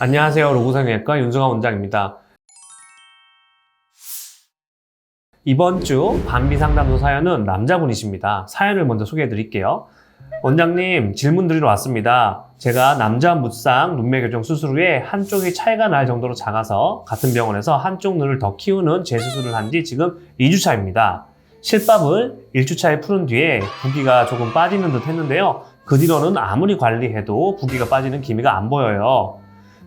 안녕하세요. 로고상외과 윤승환 원장입니다. 이번 주 반비 상담소 사연은 남자분이십니다. 사연을 먼저 소개해 드릴게요. 원장님, 질문 드리러 왔습니다. 제가 남자 무쌍 눈매 교정 수술 후에 한쪽이 차이가 날 정도로 작아서 같은 병원에서 한쪽 눈을 더 키우는 재수술을 한 지 지금 2주 차입니다. 실밥을 1주 차에 푸른 뒤에 붓기가 조금 빠지는 듯 했는데요. 그 뒤로는 아무리 관리해도 붓기가 빠지는 기미가 안 보여요.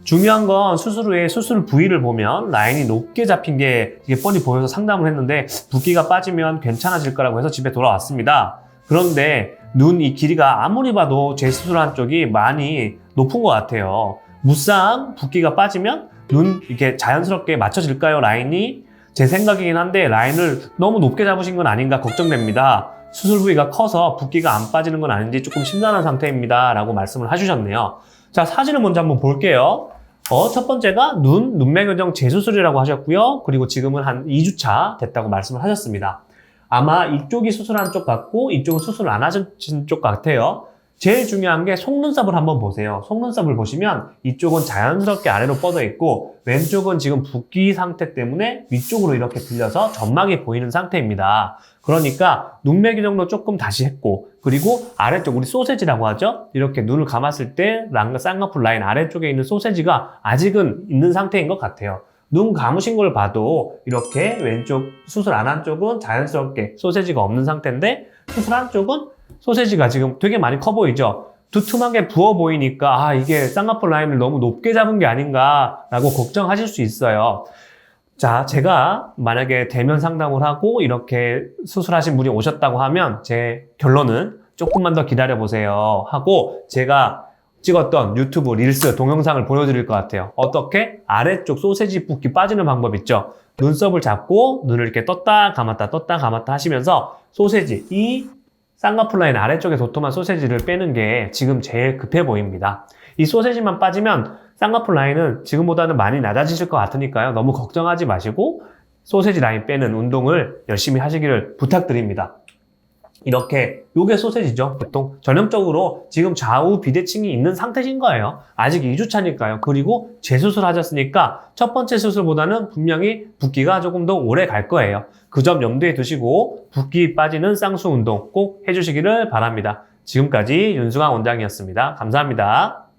중요한 건 수술 후에 수술 부위를 보면 라인이 높게 잡힌 게 이게 뻔히 보여서 상담을 했는데 붓기가 빠지면 괜찮아질 거라고 해서 집에 돌아왔습니다. 그런데 눈 이 길이가 아무리 봐도 재수술한 쪽이 많이 높은 것 같아요. 무쌍 붓기가 빠지면 눈 이렇게 자연스럽게 맞춰질까요 라인이? 제 생각이긴 한데 라인을 너무 높게 잡으신 건 아닌가 걱정됩니다. 수술 부위가 커서 붓기가 안 빠지는 건 아닌지 조금 심란한 상태입니다. 라고 말씀을 해주셨네요. 자, 사진을 먼저 한번 볼게요. 어, 첫 번째가 눈, 눈매 교정 재수술이라고 하셨고요. 그리고 지금은 한 2주차 됐다고 말씀을 하셨습니다. 아마 이쪽이 수술한 쪽 같고 이쪽은 수술 안 하신 쪽 같아요. 제일 중요한 게 속눈썹을 한번 보세요. 속눈썹을 보시면 이쪽은 자연스럽게 아래로 뻗어 있고 왼쪽은 지금 붓기 상태 때문에 위쪽으로 이렇게 들려서 점막이 보이는 상태입니다. 그러니까 눈매 교정도 조금 다시 했고 그리고 아래쪽 우리 소세지라고 하죠. 이렇게 눈을 감았을 때 쌍꺼풀 라인 아래쪽에 있는 소세지가 아직은 있는 상태인 것 같아요. 눈 감으신 걸 봐도 이렇게 왼쪽 수술 안 한 쪽은 자연스럽게 소세지가 없는 상태인데 수술한 쪽은 소세지가 지금 되게 많이 커 보이죠? 두툼하게 부어 보이니까 아 이게 쌍꺼풀 라인을 너무 높게 잡은 게 아닌가라고 걱정하실 수 있어요. 자, 제가 만약에 대면 상담을 하고 이렇게 수술하신 분이 오셨다고 하면 제 결론은 조금만 더 기다려 보세요 하고 제가 찍었던 유튜브 릴스 동영상을 보여드릴 것 같아요. 어떻게 아래쪽 소세지 붓기 빠지는 방법 있죠? 눈썹을 잡고 눈을 이렇게 떴다 감았다 떴다 감았다 하시면서 소세지 이 쌍꺼풀 라인 아래쪽에 도톰한 소세지를 빼는 게 지금 제일 급해 보입니다. 이 소세지만 빠지면 쌍꺼풀 라인은 지금보다는 많이 낮아지실 것 같으니까요. 너무 걱정하지 마시고 소세지 라인 빼는 운동을 열심히 하시기를 부탁드립니다. 이렇게 요게 소세지죠. 보통 전형적으로 지금 좌우 비대칭이 있는 상태신 거예요. 아직 2주차니까요. 그리고 재수술 하셨으니까 첫 번째 수술보다는 분명히 붓기가 조금 더 오래 갈 거예요. 그 점 염두에 두시고 붓기 빠지는 쌍수 운동 꼭 해주시기를 바랍니다. 지금까지 윤승환 원장이었습니다. 감사합니다.